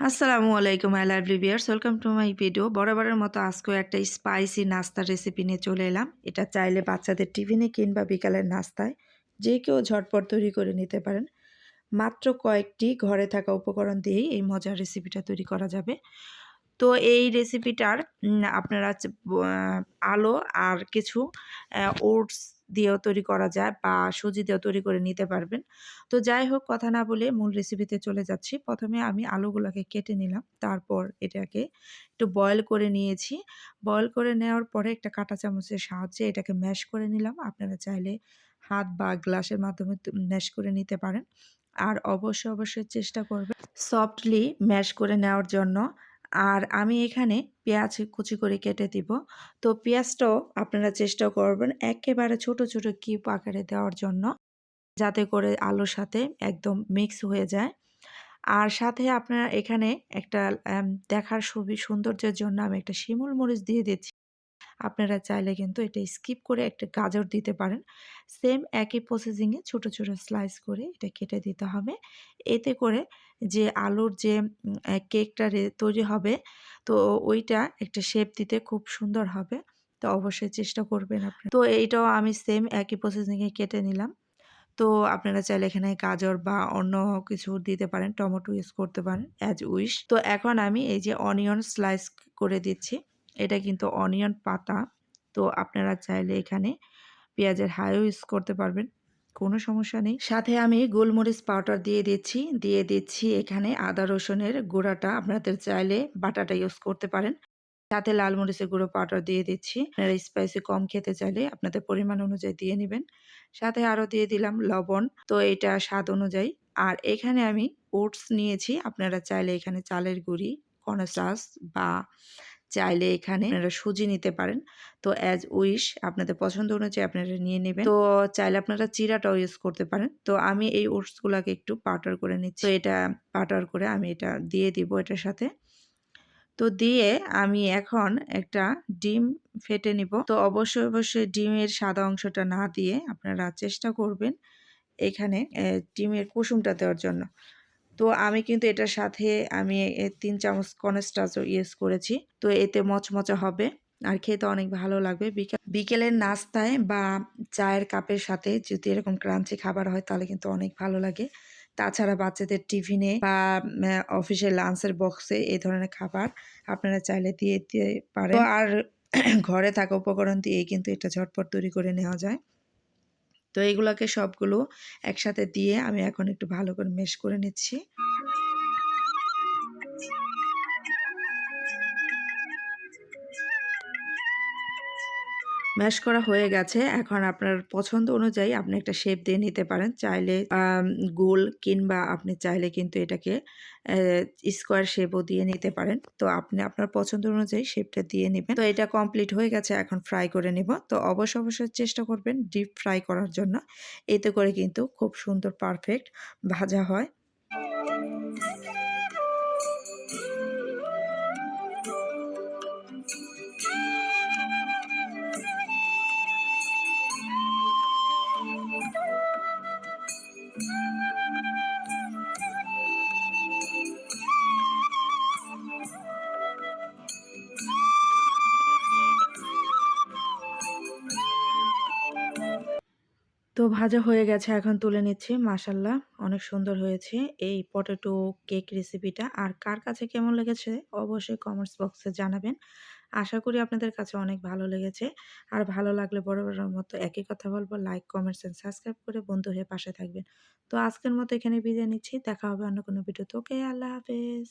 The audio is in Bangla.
আসসালামু আলাইকুম I love reviewers welcome to my video বরাবরের মতো আজকেও একটা স্পাইসি নাস্তার রেসিপি নিয়ে চলে এলাম। এটা চাইলে বাচ্চাদের টিফিনে কিংবা বিকালের নাস্তায় যে কেউ ঝটপট তৈরি করে নিতে পারেন। মাত্র কয়েকটি ঘরে থাকা উপকরণ দিয়েই এই মজার রেসিপিটা তৈরি করা যাবে। তো এই রেসিপিটার আপনারা আলো আর কিছু ওটস দিয়েও তৈরি করা যায় বা সুজি দিয়েও তৈরি করে নিতে পারবেন। তো যাই হোক, কথা না বলে মূল রেসিপিতে চলে যাচ্ছি। প্রথমে আমি আলুগুলোকে কেটে নিলাম, তারপর এটাকে একটু বয়েল করে নিয়েছি। বয়েল করে নেওয়ার পরে একটা কাঁটা চামচের সাহায্যে এটাকে ম্যাশ করে নিলাম। আপনারা চাইলে হাত বা গ্লাসের মাধ্যমে ম্যাশ করে নিতে পারেন। আর অবশ্যই অবশ্যই চেষ্টা করবেন সফটলি ম্যাশ করে নেওয়ার জন্য। আর আমি এখানে পেঁয়াজ কুচি করে কেটে দিব। তো পেঁয়াজটাও আপনারা চেষ্টা করবেন একেবারে ছোট ছোট কিউব আকারে দেওয়ার জন্য, যাতে করে আলুর সাথে একদম মিক্স হয়ে যায়। আর সাথে আপনারা এখানে একটা দেখার সুবি, সৌন্দর্যের জন্য আমি একটা শিমুল মরিচ দিয়ে দিচ্ছি। আপনারা চাইলে কিন্তু এটা স্কিপ করে একটা গাজর দিতে পারেন। সেম একই প্রসেসিংয়ে ছোট ছোট স্লাইস করে এটা কেটে দিতে হবে। এতে করে যে আলুর যে কেকটা তৈরি হবে, তো ওইটা একটা শেপ দিতে খুব সুন্দর হবে। তো অবশ্যই চেষ্টা করবেন আপনি। তো এইটাও আমি সেম একই প্রসেসিংয়ে কেটে নিলাম। তো আপনারা চাইলে এখানে গাজর বা অন্য কিছু দিতে পারেন, টমেটো ইউজ করতে পারেন অ্যাজ উইশ তো এখন আমি এই যে অনিয়ন স্লাইস করে দিচ্ছি। এটা কিন্তু অনিয়ন পাতা। তো আপনারা চাইলে এখানে পেঁয়াজের হাইও ইউজ করতে পারবেন, কোনো সমস্যা নেই। সাথে আমি গোলমরিচ পাউডার দিয়ে দিচ্ছি দিয়ে দিচ্ছি এখানে আদা রসুনের গুঁড়াটা। আপনাদের চাইলে বাটাটা ইউজ করতে পারেন। সাথে লাল মরিচের গুঁড়ো পাউডার দিয়ে দিচ্ছি। আপনারা স্পাইসি কম খেতে চাইলে আপনাদের পরিমাণ অনুযায়ী দিয়ে নেবেন। সাথে আরও দিয়ে দিলাম লবণ। তো এটা স্বাদ অনুযায়ী। আর এখানে আমি ওটস নিয়েছি। আপনারা চাইলে এখানে চালের গুঁড়ি কর্নস্টার্চ বা চাইলে এখানে আপনারা সুজি নিতে পারেন। তো অ্যাজ উইশ আপনাদের পছন্দ অনুযায়ী আপনারা নিয়ে নেবেন। তো চাইলে আপনারা চিরাটাও ইউজ করতে পারেন। তো আমি এই ওটসগুলোকে একটু পাউডার করে নিচ্ছি। তো এটা পাউডার করে আমি এটা দিয়ে দিব এটার সাথে। তো দিয়ে আমি এখন একটা ডিম ফেটে নিব। তো অবশ্যই অবশ্যই ডিমের সাদা অংশটা না দিয়ে আপনারা চেষ্টা করবেন এখানে ডিমের কুসুমটা দেওয়ার জন্য। তো আমি কিন্তু এটার সাথে আমি তিন চামচ কনস্টাচও ইউজ করেছি। তো এতে মচমচা হবে আর খেতে অনেক ভালো লাগবে। বিকেলের নাস্তায় বা চায়ের কাপের সাথে যদি এরকম ক্রাঞ্চি খাবার হয় তাহলে কিন্তু অনেক ভালো লাগে। তাছাড়া বাচ্চাদের টিফিনে বা অফিসের লাঞ্চের বক্সে এই ধরনের খাবার আপনারা চাইলে দিয়ে দিতে পারেন। আর ঘরে থাকা উপকরণ দিয়ে কিন্তু এটা ঝটপট তৈরি করে নেওয়া যায়। তো এইগুলোকে সবগুলো একসাথে দিয়ে আমি এখন একটু ভালো করে মেশ করে নিচ্ছি। ম্যাশ করা হয়ে গেছে। এখন আপনার পছন্দ অনুযায়ী আপনি একটা শেপ দিয়ে নিতে পারেন। চাইলে গোল কিংবা আপনি চাইলে কিন্তু এটাকে স্কোয়ার শেপও দিয়ে নিতে পারেন। তো আপনি, আপনার পছন্দ অনুযায়ী শেপটা দিয়ে নেবেন। তো এটা কমপ্লিট হয়ে গেছে, এখন ফ্রাই করে নেব। তো অবশ্য অবশ্যই চেষ্টা করবেন ডিপ ফ্রাই করার জন্য। এতে করে কিন্তু খুব সুন্দর পারফেক্ট ভাজা হয়। তো ভাজা হয়ে গেছে, এখন তুলে নিচ্ছি। মাশাল্লাহ অনেক সুন্দর হয়েছে। এই পটেটো কেক রেসিপিটা আর কার কাছে কেমন লেগেছে অবশ্যই কমেন্টস বক্সে জানাবেন। আশা করি আপনাদের কাছে অনেক ভালো লেগেছে। আর ভালো লাগলে বড় বড় মতো একই কথা বলব লাইক কমেন্টস এন্ড সাবস্ক্রাইব করে বন্ধু হয়ে পাশে থাকবেন। তো আজকের মতো এখানে বিদায় নিচ্ছি, দেখা হবে অন্য কোনো ভিডিওতে ওকে, আল্লাহ হাফেজ।